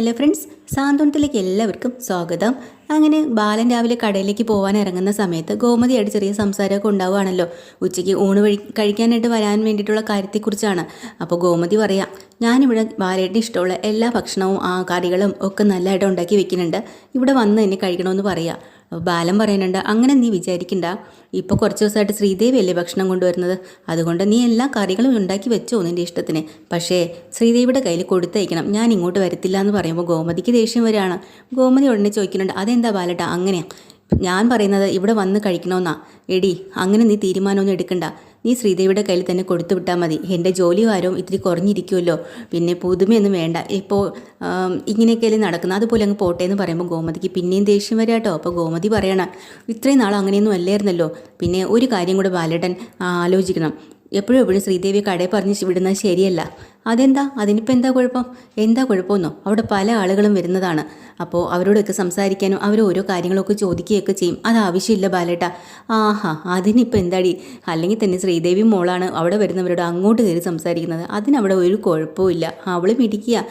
Hello friends സാന്ത്വനത്തിലേക്ക് എല്ലാവർക്കും സ്വാഗതം. അങ്ങനെ ബാലൻ രാവിലെ കടയിലേക്ക് പോകാൻ ഇറങ്ങുന്ന സമയത്ത് ഗോമതിയായിട്ട് ചെറിയ സംസാരമൊക്കെ ഉണ്ടാവുകയാണല്ലോ. ഉച്ചയ്ക്ക് ഊണ് വഴി കഴിക്കാനായിട്ട് വരാൻ വേണ്ടിയിട്ടുള്ള കാര്യത്തെക്കുറിച്ചാണ്. അപ്പോൾ ഗോമതി പറയാം ഞാനിവിടെ ബാലേട്ടിന് ഇഷ്ടമുള്ള എല്ലാ ഭക്ഷണവും ആ കറികളും ഒക്കെ നല്ലതായിട്ട് ഉണ്ടാക്കി വെക്കുന്നുണ്ട്. ഇവിടെ വന്ന് എന്നെ കഴിക്കണമെന്ന് പറയാം. ബാലൻ പറയുന്നുണ്ട് അങ്ങനെ നീ വിചാരിക്കണ്ട. ഇപ്പോൾ കുറച്ച് ദിവസമായിട്ട് ശ്രീദേവി അല്ലേ ഭക്ഷണം കൊണ്ടുവരുന്നത്? അതുകൊണ്ട് നീ എല്ലാ കറികളും ഉണ്ടാക്കി വെച്ചോ നിന്റെ ഇഷ്ടത്തിന്. പക്ഷേ ശ്രീദേവിയുടെ കയ്യിൽ കൊടുത്തയക്കണം. ഞാൻ ഇങ്ങോട്ട് വരത്തില്ല എന്ന് പറയുമ്പോൾ ഗോമതിക്ക് ദേഷ്യം വരികയാണ്. ഗോമതി ഉടനെ ചോദിക്കുന്നുണ്ട് അതെന്താ ബാലട്ട? അങ്ങനെയാണ് ഞാൻ പറയുന്നത് ഇവിടെ വന്ന് കഴിക്കണമെന്നാ എടി അങ്ങനെ നീ തീരുമാനമൊന്നും എടുക്കണ്ട. നീ ശ്രീദേവിയുടെ കയ്യിൽ തന്നെ കൊടുത്തു വിട്ടാൽ മതി. എന്റെ ജോലി ഭാരവും ഇത്തിരി കുറഞ്ഞിരിക്കുമല്ലോ പിന്നെ പുതുമയൊന്നും വേണ്ട. ഇപ്പോൾ ഇങ്ങനെയൊക്കെയല്ലേ നടക്കുന്നത്. അതുപോലെ അങ്ങ് പോട്ടെ എന്ന് പറയുമ്പോൾ ഗോമതിക്ക് പിന്നെയും ദേഷ്യം വരാം കേട്ടോ അപ്പോൾ ഗോമതി പറയണം ഇത്രയും നാൾ അങ്ങനെയൊന്നും അല്ലായിരുന്നല്ലോ. പിന്നെ ഒരു കാര്യം കൂടെ ബാലേട്ടൻ ആലോചിക്കണം. എപ്പോഴും എപ്പോഴും ശ്രീദേവി കടയിൽ പറഞ്ഞ് വിടുന്നത് ശരിയല്ല. അതെന്താ? അതിനിപ്പോൾ എന്താ കുഴപ്പം? എന്താ കുഴപ്പമെന്നോ? അവിടെ പല ആളുകളും വരുന്നതാണ്. അപ്പോൾ അവരോടൊക്കെ സംസാരിക്കാനും അവർ ഓരോ കാര്യങ്ങളൊക്കെ ചോദിക്കുകയൊക്കെ ചെയ്യും. അത് ആവശ്യമില്ല ബാലേട്ട. ആഹാ അതിനിപ്പോൾ എന്താടി? അല്ലെങ്കിൽ തന്നെ ശ്രീദേവി മോളാണ് അവിടെ വരുന്നവരോട് അങ്ങോട്ട് കയറി സംസാരിക്കുന്നത്. അതിനവിടെ ഒരു കുഴപ്പമില്ല അവൾ മിടിക്കുക.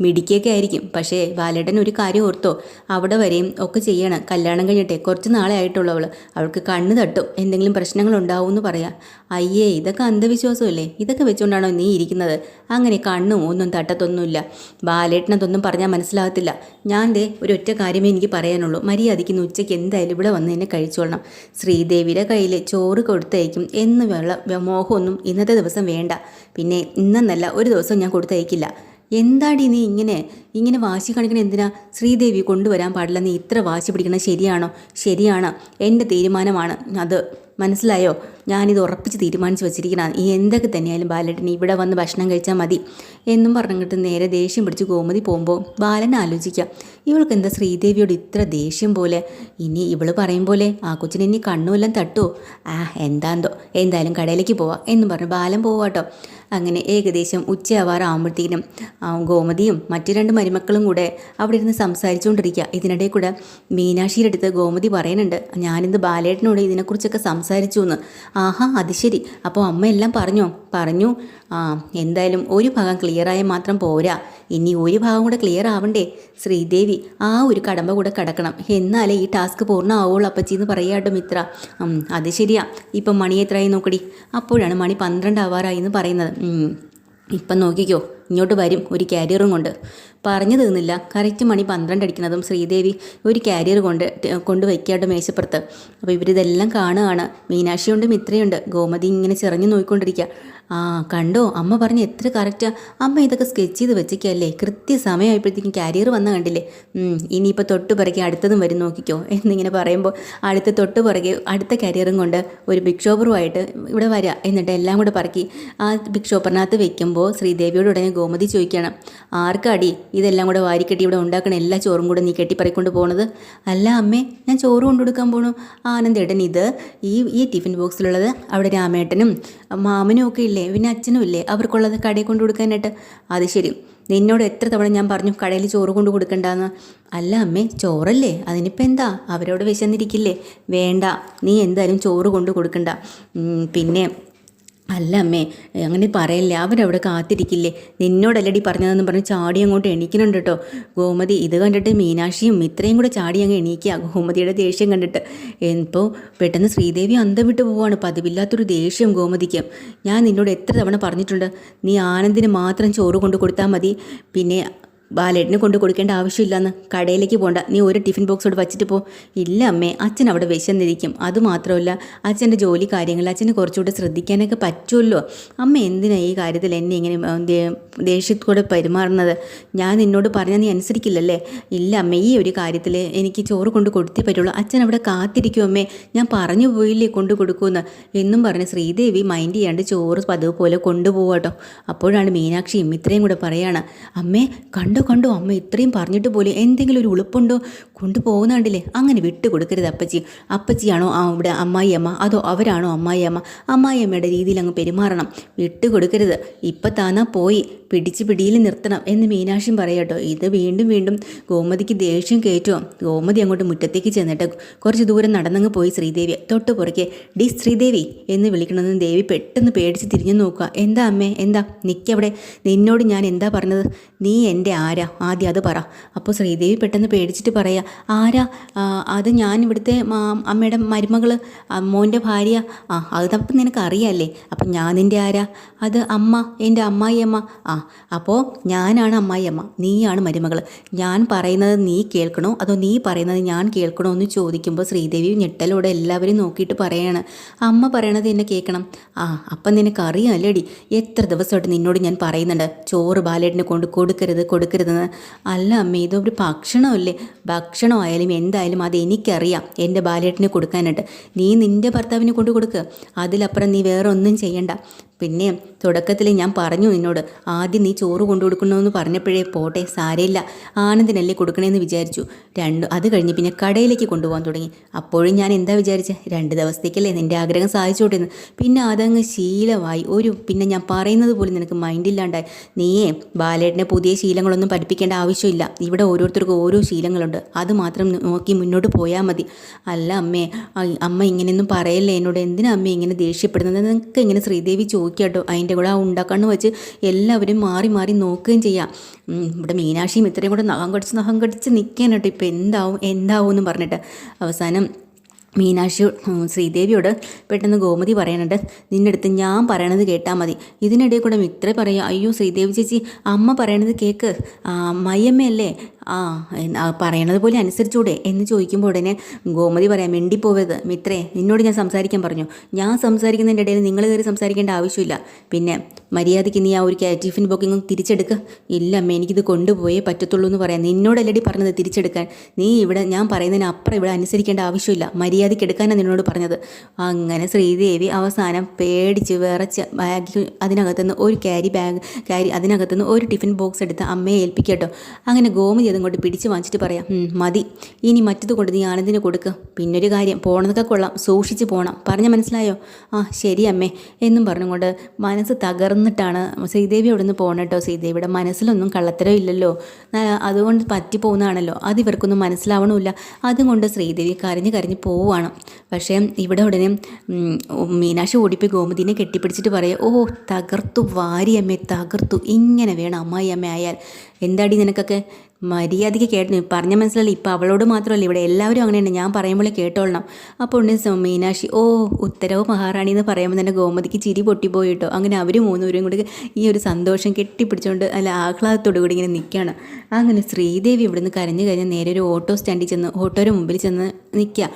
മിടിക്കുകയൊക്കെ ആയിരിക്കും. പക്ഷേ ബാലേട്ടൻ ഒരു കാര്യം ഓർത്തോ? അവിടെ വരെയും ഒക്കെ ചെയ്യണം. കല്യാണം കഴിഞ്ഞിട്ടേ കുറച്ച് നാളെ ആയിട്ടുള്ളവൾ അവൾക്ക് കണ്ണ് തട്ടും. എന്തെങ്കിലും പ്രശ്നങ്ങളുണ്ടാവും എന്ന് പറയാം. അയ്യേ ഇതൊക്കെ അന്ധവിശ്വാസമല്ലേ? ഇതൊക്കെ വെച്ചുകൊണ്ടാണോ നീ ഇരിക്കുന്നത്? അങ്ങനെ കണ്ണും ഒന്നും തട്ടത്തൊന്നുമില്ല. ബാലേട്ടനതൊന്നും പറഞ്ഞാൽ മനസ്സിലാകത്തില്ല. ഞാൻ ദേ ഒരു ഒറ്റ കാര്യമേ എനിക്ക് പറയാനുള്ളൂ. മര്യാദയ്ക്ക് ഉച്ചയ്ക്ക് എന്തായാലും ഇവിടെ വന്ന് എന്നെ കഴിച്ചോളണം. ശ്രീദേവിയുടെ കയ്യിൽ ചോറ് കൊടുത്തയക്കും എന്ന് വെള്ള മോഹമൊന്നും ഇന്നത്തെ ദിവസം വേണ്ട. പിന്നെ ഇന്നെന്നല്ല ഒരു ദിവസം ഞാൻ കൊടുത്തയക്കില്ല. എന്താടി നീ ഇങ്ങനെ? ഇങ്ങനെ വാശി കാണിക്കണ എന്തിനാ? ശ്രീദേവി കൊണ്ടുവരാൻ പാടില്ല. നീ ഇത്ര വാശി പിടിക്കണത് ശരിയാണോ? ശരിയാണ്. എന്റെ തീരുമാനമാണ് അത്. മനസ്സിലായോ? ഞാനിത് ഉറപ്പിച്ച് തീരുമാനിച്ച് വെച്ചിരിക്കണം ഈ എന്തൊക്കെ തന്നെയായാലും ബാലേട്ടൻ ഇവിടെ വന്ന് ഭക്ഷണം കഴിച്ചാൽ മതി. എന്നും പറഞ്ഞിട്ട് നേരെ ദേഷ്യം പിടിച്ച് ഗോമതി പോകുമ്പോൾ ബാലൻ ആലോചിക്കാം. ഇവൾക്ക് എന്താ ശ്രീദേവിയോട് ഇത്ര ദേഷ്യം പോലെ? ഇനി ഇവൾ പറയും പോലെ ആ കൊച്ചിന് ഇനി കണ്ണുമെല്ലാം തട്ടുമോ ആ എന്താന്തോ. എന്തായാലും കടയിലേക്ക് പോവാം എന്നും പറഞ്ഞു ബാലൻ പോവാട്ടോ. അങ്ങനെ ഏകദേശം ഉച്ചയാവാറാകുമ്പോഴത്തേക്കിനും ഗോമതിയും മറ്റു രണ്ട് മരുമക്കളും കൂടെ അവിടെ ഇരുന്ന് സംസാരിച്ചുകൊണ്ടിരിക്കുക ഇതിനിടയിൽ കൂടെ മീനാക്ഷിയുടെ അടുത്ത് ഗോമതി പറയുന്നുണ്ട് ഞാനിന്ന് ബാലേട്ടനോട് ഇതിനെക്കുറിച്ചൊക്കെ സംസാരിച്ചു എന്ന് ആഹാ അത് ശരി. അപ്പോൾ അമ്മ എല്ലാം പറഞ്ഞോ? പറഞ്ഞു. ആ എന്തായാലും ഒരു ഭാഗം ക്ലിയറായ മാത്രം പോരാ. ഇനി ഒരു ഭാഗം കൂടെ ക്ലിയർ ആവണ്ടേ? ശ്രീദേവി ആ ഒരു കടമ്പ കൂടെ കിടക്കണം. എന്നാലേ ഈ ടാസ്ക് പൂർണമാവുള്ളൂ അപ്പച്ചി എന്ന് പറയാട്ടോ മിത്ര. അത് ശരിയാ. ഇപ്പം മണി എത്രയായി നോക്കടി? അപ്പോഴാണ് മണി പന്ത്രണ്ട് ആവാറായി എന്ന് പറയുന്നത്. ഇപ്പം നോക്കിക്കോ. ഇങ്ങോട്ട് വരും ഒരു കാരിയറും കൊണ്ട്. പറഞ്ഞു തീർന്നില്ല. കറക്റ്റ് മണി പന്ത്രണ്ട് അടിക്കുന്നതും ശ്രീദേവി ഒരു കാരിയർ കൊണ്ട് കൊണ്ട് വയ്ക്കാട്ട് മേശപ്പുറത്ത്. അപ്പോൾ ഇവരിതെല്ലാം കാണുകയാണ്. മീനാക്ഷിയുണ്ട് മിത്രയുണ്ട്. ഗോമതി ഇങ്ങനെ ചിറഞ്ഞു നോക്കിക്കൊണ്ടിരിക്കുക ആ കണ്ടോ? അമ്മ പറഞ്ഞ എത്ര കറക്റ്റാ അമ്മ ഇതൊക്കെ സ്കെച്ച് ചെയ്ത് വെച്ചിക്കല്ലേ? കൃത്യസമയമായപ്പോഴത്തേക്കും കാരിയർ വന്ന കണ്ടില്ലേ? ഇനിയിപ്പോൾ തൊട്ട് പിറകെ അടുത്തതും വരും നോക്കിക്കോ. എന്നിങ്ങനെ പറയുമ്പോൾ അടുത്ത തൊട്ട് പിറകെ അടുത്ത കാരിയറും കൊണ്ട് ഒരു ബിഗ് ഷോപ്പറുമായിട്ട് ഇവിടെ വരിക എന്നിട്ട് എല്ലാം കൂടെ പറക്കി. ആ ബിഗ് ഷോപ്പറിനകത്ത് വെക്കുമ്പോൾ ശ്രീദേവിയോട് ഉടനെ ഗോമതി ചോദിക്കണം. ആർക്കടി? ഇതെല്ലാം കൂടെ വാരിക്കെട്ടി ഇവിടെ ഉണ്ടാക്കണ എല്ലാ ചോറും കൂടെ നീ കെട്ടിപ്പറിക്കൊണ്ട് പോണത്. അല്ല അമ്മേ ഞാൻ ചോറ് കൊണ്ടുകൊടുക്കാൻ പോണു. ആനന്ദേട്ടൻ ഇത് ഈ ഈ ടിഫിൻ ബോക്സിലുള്ളത് അവിടെ രാമേട്ടനും മാമനും ഒക്കെ ഇല്ലേ? പിന്നെ അച്ഛനും ഇല്ലേ? അവർക്കുള്ളത് കടയിൽ കൊണ്ടു കൊടുക്കാനായിട്ട് അത് ശരി. നിന്നോട് എത്ര തവണ ഞാൻ പറഞ്ഞു കടയിൽ ചോറ് കൊണ്ട് കൊടുക്കണ്ടെന്ന് അല്ല അമ്മേ ചോറല്ലേ? അതിനിപ്പോൾ എന്താ? അവരോട് വിശന്നിരിക്കില്ലേ? വേണ്ട. നീ എന്തായാലും ചോറ് കൊണ്ട് കൊടുക്കണ്ട പിന്നെ അല്ല അമ്മേ അങ്ങനെ പറയല്ലേ അവരവിടെ കാത്തിരിക്കില്ലേ? നിന്നോടല്ലടി പറഞ്ഞതെന്ന് പറഞ്ഞ് ചാടി അങ്ങോട്ട് എണീക്കുന്നുണ്ട് കേട്ടോ ഗോമതി ഇത് കണ്ടിട്ട് മീനാക്ഷിയും ഇത്രയും കൂടെ ചാടി അങ്ങ് എണീക്കുക ഗോമതിയുടെ ദേഷ്യം കണ്ടിട്ട്. ഇപ്പോൾ പെട്ടെന്ന് ശ്രീദേവി അന്തം വിട്ട് പോവാണ്. പതിവില്ലാത്തൊരു ദേഷ്യം ഗോമതിക്ക്. ഞാൻ നിന്നോട് എത്ര തവണ പറഞ്ഞിട്ടുണ്ട് നീ ആനന്ദിന് മാത്രം ചോറ് കൊണ്ട് കൊടുത്താൽ മതി. പിന്നെ ബാലേട്ടിന് കൊണ്ട് കൊടുക്കേണ്ട ആവശ്യമില്ലെന്ന് കടയിലേക്ക് പോണ്ട. നീ ഒരു ടിഫിൻ ബോക്സോട് വച്ചിട്ട് പോ. ഇല്ല അമ്മേ അച്ഛൻ അവിടെ വിശന്നിരിക്കും. അതുമാത്രമല്ല അച്ഛന്റെ ജോലി കാര്യങ്ങൾ അച്ഛന് കുറച്ചുകൂടെ ശ്രദ്ധിക്കാനൊക്കെ പറ്റുമല്ലോ. അമ്മ എന്തിനാണ് ഈ കാര്യത്തിൽ എന്നെ ഇങ്ങനെ ദേഷ്യത്തോടെ പെരുമാറുന്നത്? ഞാൻ നിന്നോട് പറഞ്ഞാൽ നീ അനുസരിക്കില്ലല്ലേ? ഇല്ല അമ്മ ഈ ഒരു കാര്യത്തിൽ എനിക്ക് ചോറ് കൊണ്ട് കൊടുത്തേ പറ്റുള്ളൂ. അച്ഛൻ അവിടെ കാത്തിരിക്കും അമ്മേ. ഞാൻ പറഞ്ഞു പോയില്ലേ കൊണ്ട് കൊടുക്കുമെന്ന്. എന്നും പറഞ്ഞ് ശ്രീദേവി മൈൻഡ് ചെയ്യാണ്ട് ചോറ് പതിവ് പോലെ കൊണ്ടുപോകാട്ടോ അപ്പോഴാണ് മീനാക്ഷിയും ഇത്രയും കൂടെ പറയാണ് അമ്മേ കണ്ടു കണ്ടു? അമ്മ ഇത്രയും പറഞ്ഞിട്ട് പോലെ എന്തെങ്കിലും ഒരു ഉളുപ്പുണ്ടോ? കൊണ്ടുപോകുന്നുണ്ടല്ലേ? അങ്ങനെ വിട്ടു കൊടുക്കരുത് അപ്പച്ചി. അപ്പച്ചിയാണോ ആ ഇവിടെ അമ്മായിയമ്മ? അതോ അവരാണോ അമ്മായിയമ്മ? അമ്മായിയമ്മയുടെ രീതിയിൽ അങ്ങ് പെരുമാറണം. വിട്ടു കൊടുക്കരുത് ഇപ്പം താനാ പോയി. പിടിച്ച് പിടിയിൽ നിർത്തണം എന്ന് മീനാക്ഷിയും പറയട്ടോ ഇത് വീണ്ടും വീണ്ടും ഗോമതിക്ക് ദേഷ്യം കയറ്റുമോ ഗോമതി അങ്ങോട്ട് മുറ്റത്തേക്ക് ചെന്നിട്ട് കുറച്ച് ദൂരം നടന്നങ്ങ് പോയി ശ്രീദേവി തൊട്ട് പുറകെ ഡി ശ്രീദേവി എന്ന് വിളിക്കണമെന്ന് ദേവി പെട്ടെന്ന് പേടിച്ച് തിരിഞ്ഞു നോക്കുക. എന്താ അമ്മേ? എന്താ? നിൽക്കവിടെ നിന്നോട് ഞാൻ എന്താ പറഞ്ഞത്? നീ എന്റെ ആരാ? ആദ്യം അത് പറ. അപ്പോൾ ശ്രീദേവി പെട്ടെന്ന് പേടിച്ചിട്ട് പറയാ ആരാ? അത് ഞാൻ ഇവിടുത്തെ അമ്മയുടെ മരുമകൾ മോന്റെ ഭാര്യ. ആ അത് തപ്പം നിനക്ക് അറിയാമല്ലേ അപ്പം ഞാൻ നിന്റെ ആരാ? അത് അമ്മ എന്റെ അമ്മായിയമ്മ. ആ അപ്പോൾ ഞാനാണ് അമ്മായിയമ്മ നീയാണ് മരുമകൾ ഞാൻ പറയുന്നത് നീ കേൾക്കണോ? അതോ നീ പറയുന്നത് ഞാൻ കേൾക്കണോ എന്ന് ചോദിക്കുമ്പോൾ ശ്രീദേവി ഞെട്ടലോടെ എല്ലാവരും നോക്കിയിട്ട് പറയാണ് അമ്മ പറയണത് എന്നെ കേൾക്കണം. ആ അപ്പം നിനക്ക് അറിയാമല്ലേടി എത്ര ദിവസമായിട്ട് നിന്നോട് ഞാൻ പറയുന്നുണ്ട് ചോറ് ബാലേട്ടിനെ കൊണ്ട് കൊടുക്കരുത് കൊടുക്കരുതെന്ന്. അല്ല അമ്മ ഇതൊരു ഭക്ഷണമല്ലേ? ഭക്ഷണമായാലും എന്തായാലും അത് എനിക്കറിയാം എന്റെ ബാലേട്ടിനെ കൊടുക്കാനായിട്ട്. നീ നിന്റെ ഭർത്താവിനെ കൊണ്ട് കൊടുക്കുക അതിലപ്പുറം നീ വേറെ ഒന്നും ചെയ്യണ്ട. പിന്നെ തുടക്കത്തിൽ ഞാൻ പറഞ്ഞു നിന്നോട് ആദ്യം നീ ചോറ് കൊണ്ടു കൊടുക്കണമെന്ന് പറഞ്ഞപ്പോഴേ പോട്ടെ സാരയില്ല ആനന്ദിനല്ലേ കൊടുക്കണമെന്ന് വിചാരിച്ചു. രണ്ട് അത് കഴിഞ്ഞ് പിന്നെ കടയിലേക്ക് കൊണ്ടുപോകാൻ തുടങ്ങി. അപ്പോഴും ഞാൻ എന്താ വിചാരിച്ചത് രണ്ട് ദിവസത്തേക്കല്ലേ നിന്റെ ആഗ്രഹം സാധിച്ചോട്ടെ എന്ന്. പിന്നെ അതങ്ങ് ശീലമായി ഒരു പിന്നെ ഞാൻ പറയുന്നത് പോലും നിനക്ക് മൈൻഡില്ലാണ്ടായി നീയേ ബാലേട്ടനെ പുതിയ ശീലങ്ങളൊന്നും പഠിപ്പിക്കേണ്ട ആവശ്യമില്ല. ഇവിടെ ഓരോരുത്തർക്കും ഓരോ ശീലങ്ങളുണ്ട്. അത് മാത്രം നോക്കി മുന്നോട്ട് പോയാൽ മതി. അല്ല അമ്മേ അമ്മ ഇങ്ങനെയൊന്നും പറയല്ലേ എന്നോട്? എന്തിനാ അമ്മ ഇങ്ങനെ ദേഷ്യപ്പെടുന്നത്? നിങ്ങൾക്ക് ഇങ്ങനെ ശ്രീദേവി ചോദിക്കാട്ടോ അതിന്റെ കൂടെ ആ ഉണ്ടാക്കണ്ണ് വെച്ച് എല്ലാവരും മാറി മാറി നോക്കുകയും ചെയ്യാം. ഇവിടെ മീനാക്ഷിയും ഇത്രയും കൂടെ നഖം കടിച്ച് നഖം കടിച്ച് നിൽക്കാനാട്ടോ ഇപ്പോൾ എന്താവും എന്താവും എന്ന് പറഞ്ഞിട്ട് അവസാനം മീനാക്ഷി ശ്രീദേവിയോട് പെട്ടെന്ന് ഗോമതി പറയാനുണ്ട് നിന്റെ അടുത്ത് ഞാൻ പറയണത് കേട്ടാൽ മതി. ഇതിനിടയിൽ കൂടെ മിത്ര പറയുക അയ്യോ ശ്രീദേവി ചേച്ചി അമ്മ പറയണത് കേക്ക്. മയമ്മയല്ലേ ആ പറയണത് പോലെ അനുസരിച്ചൂടെ എന്ന് ചോദിക്കുമ്പോൾ ഉടനെ ഗോമതി പറയാം മിണ്ടിപ്പോവരുത്. മിത്രേ നിന്നോട് ഞാൻ സംസാരിക്കാൻ പറഞ്ഞു. ഞാൻ സംസാരിക്കുന്നതിന്റെ ഇടയിൽ നിങ്ങൾ കയറി സംസാരിക്കേണ്ട ആവശ്യമില്ല. പിന്നെ മര്യാദയ്ക്ക് നീ ആ ഒരു ടിഫിൻ ബുക്കിങ്ങും തിരിച്ചെടുക്കുക ഇല്ല അമ്മ എനിക്കിത് കൊണ്ടുപോയേ പറ്റത്തുള്ളൂ എന്ന് പറയാം. നിന്നോടല്ലടി പറഞ്ഞത് തിരിച്ചെടുക്കാൻ. നീ ഇവിടെ ഞാൻ പറയുന്നതിന് അപ്പുറം ഇവിടെ അനുസരിക്കേണ്ട ആവശ്യമില്ല. മര്യാദയ്ക്ക് എടുക്കാനാണ് നിന്നോട് പറഞ്ഞത്. അങ്ങനെ ശ്രീദേവി അവസാനം പേടിച്ച് വിറച്ച് ബാഗ് അതിനകത്തുനിന്ന് ഒരു ക്യാരി ബാഗ് ക്യാരി അതിനകത്തുനിന്ന് ഒരു ടിഫിൻ ബോക്സ് എടുത്ത് അമ്മയെ ഏൽപ്പിക്കട്ടോ. അങ്ങനെ ഗോമതി അതുകൊണ്ട് പിടിച്ചു വാങ്ങിച്ചിട്ട് പറയാം മതി. ഇനി മറ്റത് കൊണ്ട് നീ ആനന്ദിന് കൊടുക്ക്. പിന്നൊരു കാര്യം പോണതൊക്കെ കൊള്ളാം. സൂക്ഷിച്ച് പോകണം പറഞ്ഞ മനസ്സിലായോ? ആ ശരി അമ്മേ. എന്നും പറഞ്ഞുകൊണ്ട് മനസ്സ് തകർന്നിട്ടാണ് ശ്രീദേവി അവിടെ നിന്ന് പോകണം കേട്ടോ. ശ്രീദേവിയുടെ മനസ്സിലൊന്നും കള്ളത്തരം ഇല്ലല്ലോ. അതുകൊണ്ട് പറ്റിപ്പോകുന്നതാണല്ലോ അത് ഇവർക്കൊന്നും മനസ്സിലാവണമില്ല. അതുകൊണ്ട് ശ്രീദേവി കരഞ്ഞ് കരഞ്ഞ് പോവുകയാണ് പക്ഷേ ഇവിടെ ഉടനെ മീനാക്ഷി ഓടിപ്പോയി ഗോമതിനെ കെട്ടിപ്പിടിച്ചിട്ട് പറയുക ഓ തകർത്തു വാരിയമ്മേ തകർത്തു. ഇങ്ങനെ വേണം അമ്മായി അമ്മ ആയാൽ. എന്താടി നിനക്കൊക്കെ? മര്യാദയ്ക്ക് കേട്ടു പറഞ്ഞ മനസ്സിലായി ഇപ്പം അവളോട് മാത്രമല്ല ഇവിടെ എല്ലാവരും അങ്ങനെയുണ്ട്. ഞാൻ പറയുമ്പോഴേ കേട്ടോളണം. അപ്പോൾ ഉണ്ട് മീനാക്ഷി ഓ ഉത്തരവ് മഹാറാണി എന്ന് പറയുമ്പോൾ തന്നെ ഗോമതിക്ക് ചിരി പൊട്ടിപ്പോയി കേട്ടോ. അങ്ങനെ അവർ മൂന്നുപേരും കൂടി ഈ ഒരു സന്തോഷം കെട്ടിപ്പിടിച്ചുകൊണ്ട് അല്ല ആഹ്ലാദത്തോടു കൂടി ഇങ്ങനെ നിൽക്കുകയാണ് അങ്ങനെ ശ്രീദേവി ഇവിടുന്ന് കരഞ്ഞു കഴിഞ്ഞാൽ നേരെ ഒരു ഓട്ടോ സ്റ്റാൻഡിൽ ചെന്ന് ഓട്ടോയുടെ മുമ്പിൽ ചെന്ന് നിൽക്കുക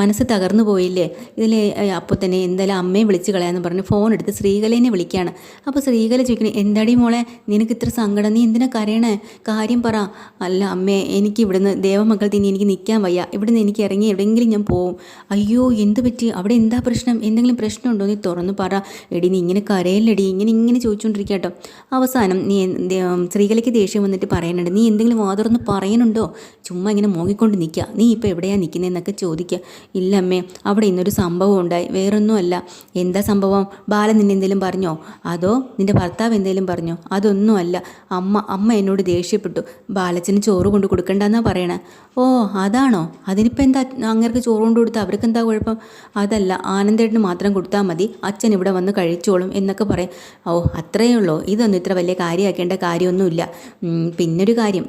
മനസ്സ് തകർന്നു പോയില്ലേ? ഇതിൽ അപ്പോൾ തന്നെ എന്തായാലും അമ്മയെ വിളിച്ച് കളയാന്ന് പറഞ്ഞ് ഫോൺ എടുത്ത് ശ്രീകലേനെ വിളിക്കുകയാണ് അപ്പോൾ ശ്രീകല ചോദിക്കണേ എന്താടി മോളെ നിനക്ക് ഇത്ര സങ്കടം? നീ എന്തിനാ കരയണേ? കാര്യം പറ. അല്ല അമ്മേ എനിക്ക് ഇവിടുന്ന് ദേവമക്കൾ തിന്നി എനിക്ക് നിൽക്കാൻ വയ്യ. ഇവിടുന്ന് എനിക്ക് ഇറങ്ങി എവിടെയെങ്കിലും ഞാൻ പോവും. അയ്യോ എന്ത് പറ്റി? അവിടെ എന്താ പ്രശ്നം? എന്തെങ്കിലും പ്രശ്നമുണ്ടോ? നീ തുറന്നു പറ. എടി നീ ഇങ്ങനെ കരയല്ലടി. ഇങ്ങനെ ഇങ്ങനെ ചോദിച്ചുകൊണ്ടിരിക്കുക കേട്ടോ അവസാനം നീ സ്ത്രീകളിക്ക് ദേഷ്യം വന്നിട്ട് പറയാനുണ്ട് നീ എന്തെങ്കിലും വാതുറന്ന് പറയുന്നുണ്ടോ ചുമ്മാ ഇങ്ങനെ മോങ്ങിക്കൊണ്ട് നിൽക്കുക നീ ഇപ്പോൾ എവിടെയാണ് നിൽക്കുന്നതെന്നൊക്കെ ചോദിക്കുക ഇല്ല അമ്മേ അവിടെ ഇന്നൊരു സംഭവം ഉണ്ടായി. വേറൊന്നും അല്ല എന്താ സംഭവം? ബാലൻ നിന്നെ എന്തെങ്കിലും പറഞ്ഞോ? അതോ നിന്റെ ഭർത്താവ് എന്തെങ്കിലും പറഞ്ഞോ? അതൊന്നുമല്ല. അമ്മ അമ്മ എന്നോട് ദേഷ്യപ്പെട്ടു. ബാലച്ചന് ചോറ് കൊണ്ട് കൊടുക്കണ്ടെന്നാ പറയണേ. ഓ അതാണോ? അതിനിപ്പോൾ എന്താ അങ്ങേർക്ക് ചോറ് കൊണ്ട് കൊടുത്താൽ അവർക്ക് എന്താ കുഴപ്പം? അതല്ല ആനന്ദേട്ടന് മാത്രം കൊടുത്താൽ മതി. അച്ഛൻ ഇവിടെ വന്ന് കഴിച്ചോളും എന്നൊക്കെ പറയും. ഓ അത്രയേ ഉള്ളൂ. ഇതൊന്നും ഇത്ര വലിയ കാര്യമാക്കേണ്ട കാര്യമൊന്നുമില്ല. പിന്നൊരു കാര്യം.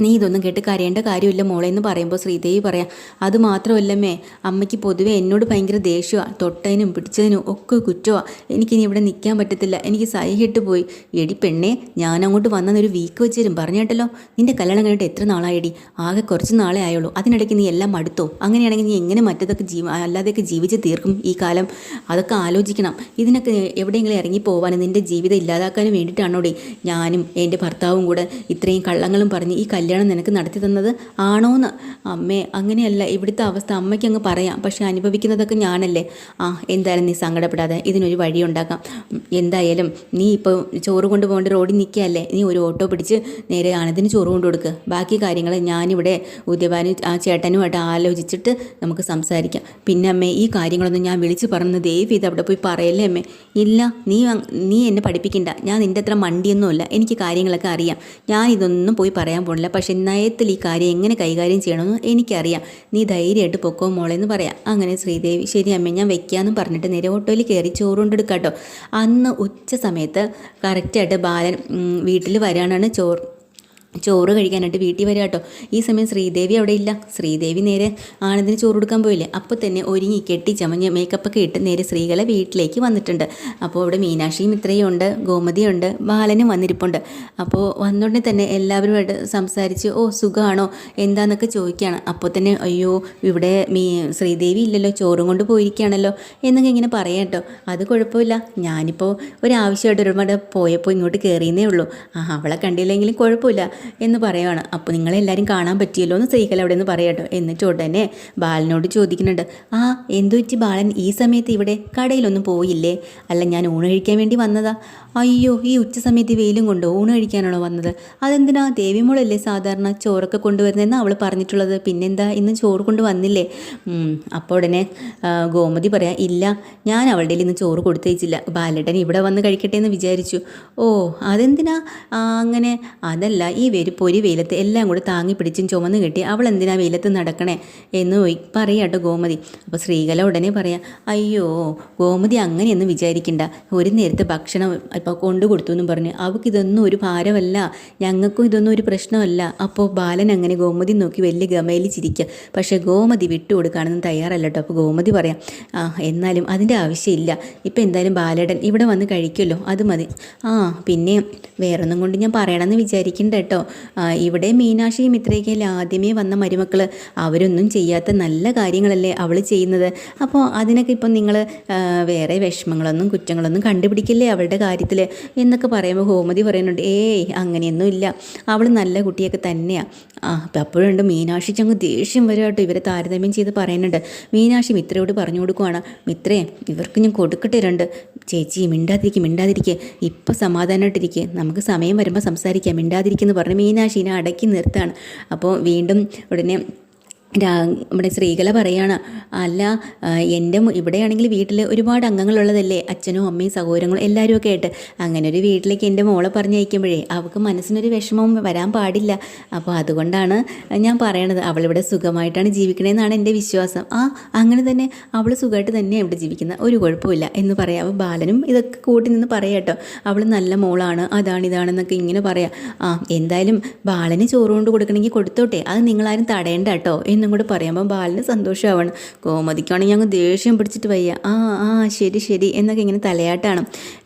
നീ ഇതൊന്നും കേട്ട് കരയേണ്ട കാര്യമില്ല മോളെ എന്ന് പറയുമ്പോൾ ശ്രീദേവി പറയാം അത് മാത്രമല്ലമ്മേ അമ്മയ്ക്ക് പൊതുവെ എന്നോട് ഭയങ്കര ദേഷ്യമാണ് തൊട്ടതിനും പിടിച്ചതിനും ഒക്കെ കുറ്റമാണ് എനിക്കിനി ഇവിടെ നിൽക്കാൻ പറ്റത്തില്ല എനിക്ക് സഹിയിട്ട് പോയി. എടി പെണ്ണേ ഞാൻ അങ്ങോട്ട് വന്നൊരു വീക്ക് വെച്ച് തരും പറഞ്ഞേട്ടല്ലോ നിന്റെ കല്യാണം കഴിഞ്ഞിട്ട് എത്ര നാളായടി? ആകെ കുറച്ച് നാളെ ആയുള്ളൂ. അതിനിടയ്ക്ക് നീ എല്ലാം മടുത്തോ? അങ്ങനെയാണെങ്കിൽ നീ എങ്ങനെ മറ്റതൊക്കെ ജീവ അല്ലാതെയൊക്കെ ജീവിച്ച് തീർക്കും ഈ കാലം? അതൊക്കെ ആലോചിക്കണം. ഇതിനൊക്കെ എവിടെയെങ്കിലും ഇറങ്ങി പോകാനും നിന്റെ ജീവിതം ഇല്ലാതാക്കാനും വേണ്ടിയിട്ടാണോടി ഞാനും എന്റെ ഭർത്താവും കൂടെ ഇത്രയും കള്ളങ്ങളും പറഞ്ഞ് ഈ കല്യാണം നിനക്ക് നടത്തി തന്നത് ആണോന്ന്? അമ്മേ അങ്ങനെയല്ല. ഇവിടുത്തെ അവസ്ഥ അമ്മയ്ക്ക് അങ്ങ് പറയാം. പക്ഷെ അനുഭവിക്കുന്നതൊക്കെ ഞാനല്ലേ. ആ എന്തായാലും നീ സങ്കടപ്പെടാതെ ഇതിനൊരു വഴി ഉണ്ടാക്കാം. എന്തായാലും നീ ഇപ്പോൾ ചോറ് കൊണ്ടുപോകേണ്ട റോഡിൽ നിൽക്കുകയല്ലേ? നീ ഒരു ഓട്ടോ പിടിച്ച് നേരെ ആനന്ദിന് ചോറ് കൊണ്ടു കൊടുക്ക് ബാക്കി കാര്യങ്ങൾ ഞാനിവിടെ ഉദ്യവാനും ആ ചേട്ടനുമായിട്ട് ആലോചിച്ചിട്ട് നമുക്ക് സംസാരിക്കാം. പിന്നെ അമ്മേ ഈ കാര്യങ്ങളൊന്നും ഞാൻ വിളിച്ച് പറഞ്ഞ് ദയവ് ചെയ്ത് അവിടെ പോയി പറയല്ലേ അമ്മേ? ഇല്ല നീ നീ എന്നെ പഠിപ്പിക്കണ്ട. ഞാൻ നിന്റെ അത്ര മണ്ടിയൊന്നുമല്ല. എനിക്ക് കാര്യങ്ങളൊക്കെ അറിയാം. ഞാൻ ഇതൊന്നും പോയി പറയാൻ പോണില്ല. പക്ഷെ നയത്തിൽ ഈ കാര്യം എങ്ങനെ കൈകാര്യം ചെയ്യണമെന്ന് എനിക്കറിയാം. നീ ധൈര്യമായിട്ട് പൊക്കോ മോളെന്ന് പറയാം. അങ്ങനെ ശ്രീദേവി ശരി അമ്മ ഞാൻ വെക്കാമെന്ന് പറഞ്ഞിട്ട് നേരെ ഓട്ടോയിൽ കയറി ചോറ് കൊണ്ടെടുക്കാട്ടോ അന്ന് ഉച്ച സമയത്ത് കറക്റ്റായിട്ട് ബാലൻ വീട്ടിൽ വരാനാണ് ചോറ് ചോറ് കഴിക്കാനായിട്ട് വീട്ടിൽ വരിക കേട്ടോ. ഈ സമയം ശ്രീദേവി അവിടെ ഇല്ല. ശ്രീദേവി നേരെ ആനന്ദിന് ചോറ് കൊടുക്കാൻ പോയില്ലേ? അപ്പോൾ തന്നെ ഒരുങ്ങി കെട്ടി ചമഞ്ഞ് മേക്കപ്പൊക്കെ ഇട്ട് നേരെ സ്ത്രീകളെ വീട്ടിലേക്ക് വന്നിട്ടുണ്ട്. അപ്പോൾ അവിടെ മീനാക്ഷിയും ഇത്രയും ഉണ്ട് ഗോമതിയുണ്ട് ബാലനും വന്നിരിപ്പുണ്ട്. അപ്പോൾ വന്നുടനെ തന്നെ എല്ലാവരുമായിട്ട് സംസാരിച്ച് ഓ സുഖമാണോ എന്താണെന്നൊക്കെ ചോദിക്കുകയാണ്. അപ്പോൾ തന്നെ അയ്യോ ഇവിടെ മീ ശ്രീദേവി ഇല്ലല്ലോ ചോറും കൊണ്ട് പോയിരിക്കുകയാണല്ലോ എന്നൊക്കെ ഇങ്ങനെ പറയാം കേട്ടോ. അത് കുഴപ്പമില്ല. ഞാനിപ്പോൾ ഒരാവശ്യമായിട്ട് ഒരുപാട് പോയപ്പോൾ ഇങ്ങോട്ട് കയറിയെന്നേ ഉള്ളൂ. ആ അവളെ കണ്ടില്ലെങ്കിലും കുഴപ്പമില്ല. എന്ന് പറയുവാണ്. അപ്പോൾ നിങ്ങളെല്ലാവരും കാണാൻ പറ്റിയല്ലോ എന്ന് സൈക്കൽ അവിടെ നിന്ന് പറയട്ടോ. എന്നിട്ട് ഉടനെ ബാലനോട് ചോദിക്കുന്നുണ്ട് ആ എന്തു വെച്ച് ബാലൻ? ഈ സമയത്ത് ഇവിടെ കടയിലൊന്നും പോയില്ലേ? അല്ല ഞാൻ ഊണ് കഴിക്കാൻ വേണ്ടി വന്നതാ. അയ്യോ ഈ ഉച്ച സമയത്ത് വെയിലും കൊണ്ട് ഊണ് കഴിക്കാനാണോ വന്നത്? അതെന്തിനാ? ദേവിമോളല്ലേ സാധാരണ ചോറൊക്കെ കൊണ്ടുവരുന്നതെന്ന് അവൾ പറഞ്ഞിട്ടുള്ളത്. പിന്നെന്താ? ഇന്ന് ചോറ് കൊണ്ട് വന്നില്ലേ? അപ്പോൾ ഉടനെ ഗോമതി പറയാം ഇല്ല ഞാൻ അവളുടെ ഇന്ന് ചോറ് കൊടുത്തേച്ചില്ല ബാലേട്ടൻ ഇവിടെ വന്ന് കഴിക്കട്ടെ എന്ന് വിചാരിച്ചു. ഓ അതെന്തിനാ? അങ്ങനെ അതല്ല ഈ വെരു പൊരി വെയിലത്ത് എല്ലാം കൂടി താങ്ങി പിടിച്ചും ചുമന്ന് കെട്ടി അവൾ എന്തിനാ വെയിലത്ത് നടക്കണേ? എന്ന് പറയാട്ടോ ഗോമതി. അപ്പോൾ സ്ത്രീകല ഉടനെ പറയാം അയ്യോ ഗോമതി അങ്ങനെയൊന്നും വിചാരിക്കണ്ട. ഒരു നേരത്തെ ഭക്ഷണം ഇപ്പോൾ കൊണ്ടു കൊടുത്തു എന്നും പറഞ്ഞ് അവൾക്ക് ഇതൊന്നും ഒരു ഭാരമല്ല. ഞങ്ങൾക്കും ഇതൊന്നും ഒരു പ്രശ്നമല്ല. അപ്പോൾ ബാലൻ അങ്ങനെ ഗോമതി നോക്കി വലിയ ഗമയിൽ ചിരിക്കുക പക്ഷേ ഗോമതി വിട്ടുകൊടുക്കാനൊന്നും തയ്യാറല്ല കേട്ടോ അപ്പോൾ ഗോമതി പറയാം ആ എന്നാലും അതിന്റെ ആവശ്യമില്ല. ഇപ്പം എന്തായാലും ബാലേടൻ ഇവിടെ വന്ന് കഴിക്കുമല്ലോ. അത് മതി. ആ പിന്നെ വേറൊന്നും കൊണ്ട് ഞാൻ പറയണമെന്ന് വിചാരിക്കണ്ട കേട്ടോ ഇവിടെ മീനാക്ഷിയും ഇത്രയൊക്കെയല്ലേ ആദ്യമേ വന്ന മരുമക്കൾ അവരൊന്നും ചെയ്യാത്ത നല്ല കാര്യങ്ങളല്ലേ അവൾ ചെയ്യുന്നത്. അപ്പോൾ അതിനൊക്കെ ഇപ്പം നിങ്ങൾ വേറെ വിഷമങ്ങളൊന്നും കുറ്റങ്ങളൊന്നും കണ്ടുപിടിക്കില്ലേ അവളുടെ കാര്യത്തിൽ എന്നൊക്കെ പറയുമ്പോൾ ഹോമതി പറയുന്നുണ്ട് ഏയ് അങ്ങനെയൊന്നും ഇല്ല. അവൾ നല്ല കുട്ടിയൊക്കെ തന്നെയാണ് ആ അപ്പം അപ്പോഴുണ്ട് മീനാക്ഷിക്ക് അങ്ങ് ദേഷ്യം വരും കേട്ടോ ഇവരെ താരതമ്യം ചെയ്ത് പറയുന്നുണ്ട്. മീനാക്ഷി മിത്രയോട് പറഞ്ഞു കൊടുക്കുവാണ് മിത്രേ ഇവർക്ക് ഞാൻ കൊടുക്കട്ടെ രണ്ട്. ചേച്ചി മിണ്ടാതിരിക്കുക മിണ്ടാതിരിക്കുക ഇപ്പം സമാധാനമായിട്ടിരിക്കുക നമുക്ക് സമയം വരുമ്പോൾ സംസാരിക്കാം. മിണ്ടാതിരിക്കുമെന്ന് പറഞ്ഞ് മീനാക്ഷിനെ അടക്കി നിർത്തുകയാണ്. അപ്പോൾ വീണ്ടും ഉടനെ രാ നമ്മുടെ സ്ത്രീകളെ പറയാണ് അല്ല എന്റെ ഇവിടെയാണെങ്കിൽ വീട്ടിൽ ഒരുപാട് അംഗങ്ങളുള്ളതല്ലേ? അച്ഛനും അമ്മയും സഹോദരങ്ങളും എല്ലാവരും ഒക്കെ ആയിട്ട്. അങ്ങനെ ഒരു വീട്ടിലേക്ക് എന്റെ മോളെ പറഞ്ഞയക്കുമ്പോഴേ അവൾക്ക് മനസ്സിനൊരു വിഷമവും വരാൻ പാടില്ല. അപ്പോൾ അതുകൊണ്ടാണ് ഞാൻ പറയണത് അവളിവിടെ സുഖമായിട്ടാണ് ജീവിക്കണതെന്നാണ് എന്റെ വിശ്വാസം. ആ അങ്ങനെ തന്നെ. അവൾ സുഖമായിട്ട് തന്നെയാണ് ഇവിടെ ജീവിക്കുന്നത്. ഒരു കുഴപ്പമില്ല എന്ന് പറയാം. അപ്പോൾ ബാലനും ഇതൊക്കെ കൂട്ടി നിന്ന് പറയാട്ടോ അവൾ നല്ല മോളാണ് അതാണ് ഇതാണെന്നൊക്കെ ഇങ്ങനെ പറയാം. ആ എന്തായാലും ബാലന് ചോറ് കൊണ്ട് കൊടുക്കണമെങ്കിൽ കൊടുത്തോട്ടെ. അത് നിങ്ങളാരും തടയണ്ട കേട്ടോ. എന്നും കൂടെ പറയുമ്പോൾ ബാലിന് സന്തോഷമാവണം ഗോമതിക്കാണെങ്കിൽ ഞങ്ങൾ ദേഷ്യം പിടിച്ചിട്ട് വയ്യ. ആ ആ ശരി ശരി എന്നൊക്കെ ഇങ്ങനെ തലയാട്ടാണ്.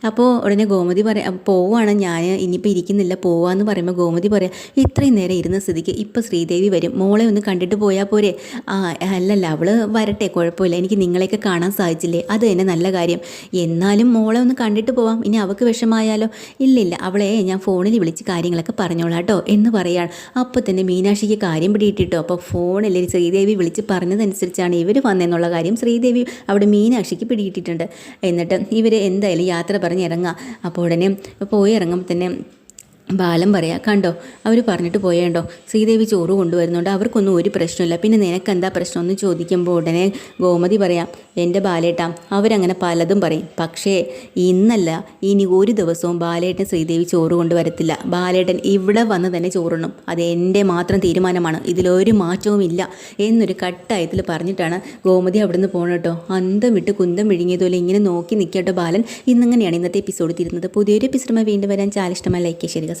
അപ്പോൾ ഉടനെ ഗോമതി പറയാം പോവാണ് ഞാൻ ഇനിയിപ്പോൾ ഇരിക്കുന്നില്ല. പോവാന്ന് പറയുമ്പോൾ ഗോമതി പറയാം ഇത്രയും നേരം ഇരുന്ന സ്ഥിതിക്ക് ഇപ്പോൾ ശ്രീദേവി വരും. മോളെ ഒന്ന് കണ്ടിട്ട് പോയാൽ പോരെ. ആ അല്ലല്ല അവൾ വരട്ടെ കുഴപ്പമില്ല. എനിക്ക് നിങ്ങളെയൊക്കെ കാണാൻ സാധിച്ചില്ലേ? അത് തന്നെ നല്ല കാര്യം. എന്നാലും മോളെ ഒന്ന് കണ്ടിട്ട് പോവാം. ഇനി അവൾക്ക് വിഷമായാലോ? ഇല്ലില്ല. അവളെ ഞാൻ ഫോണിൽ വിളിച്ച് കാര്യങ്ങളൊക്കെ പറഞ്ഞോളാം കേട്ടോ എന്ന് പറയാൻ അപ്പോൾ തന്നെ മീനാക്ഷിക്ക് കാര്യം പിടിയിട്ടിട്ടോ അപ്പോൾ ഫോണിൽ ശ്രീദേവി വിളിച്ച് പറഞ്ഞതനുസരിച്ചാണ് ഇവർ വന്നതെന്നുള്ള കാര്യം ശ്രീദേവി അവിടെ മീനാക്ഷിക്ക് പിടിയിട്ടിട്ടുണ്ട് എന്നിട്ട് ഇവർ എന്തായാലും യാത്ര പറഞ്ഞ് ഇറങ്ങുക അപ്പോൾ ഉടനെ പോയി ഇറങ്ങുമ്പോൾ തന്നെ ബാലൻ പറയാ കണ്ടോ അവർ പറഞ്ഞിട്ട് പോയേണ്ടോ? ശ്രീദേവി ചോറ് കൊണ്ടുവരുന്നുണ്ട് അവർക്കൊന്നും ഒരു പ്രശ്നമില്ല പിന്നെ നിനക്കെന്താ പ്രശ്നമെന്ന് ചോദിക്കുമ്പോൾ ഉടനെ ഗോമതി പറയാം എന്റെ ബാലേട്ട അവരങ്ങനെ പലതും പറയും. പക്ഷേ ഇന്നല്ല ഇനി ഒരു ദിവസവും ബാലേട്ടൻ ശ്രീദേവി ചോറ് കൊണ്ടുവരത്തില്ല. ബാലേട്ടൻ ഇവിടെ വന്ന് തന്നെ ചോറുണ്ണും. അത് എന്റെ മാത്രം തീരുമാനമാണ്. ഇതിലൊരു മാറ്റവും ഇല്ല എന്നൊരു കട്ടായത്തിൽ പറഞ്ഞിട്ടാണ് ഗോമതി അവിടുന്ന് പോകണം കേട്ടോ. അന്തം വിട്ട് കുന്തം വിഴുങ്ങിയതുപോലെ ഇങ്ങനെ നോക്കി നിൽക്കട്ടോ ബാലൻ. ഇന്നിങ്ങനെയാണ് ഇന്നത്തെ എപ്പിസോഡ് തീരുന്നത്. പുതിയൊരു എപ്പിസോഡുമായി വീണ്ടും വരാൻ ചാലിഷ്ടമായി ലൈക്ക് ചെയ്യുക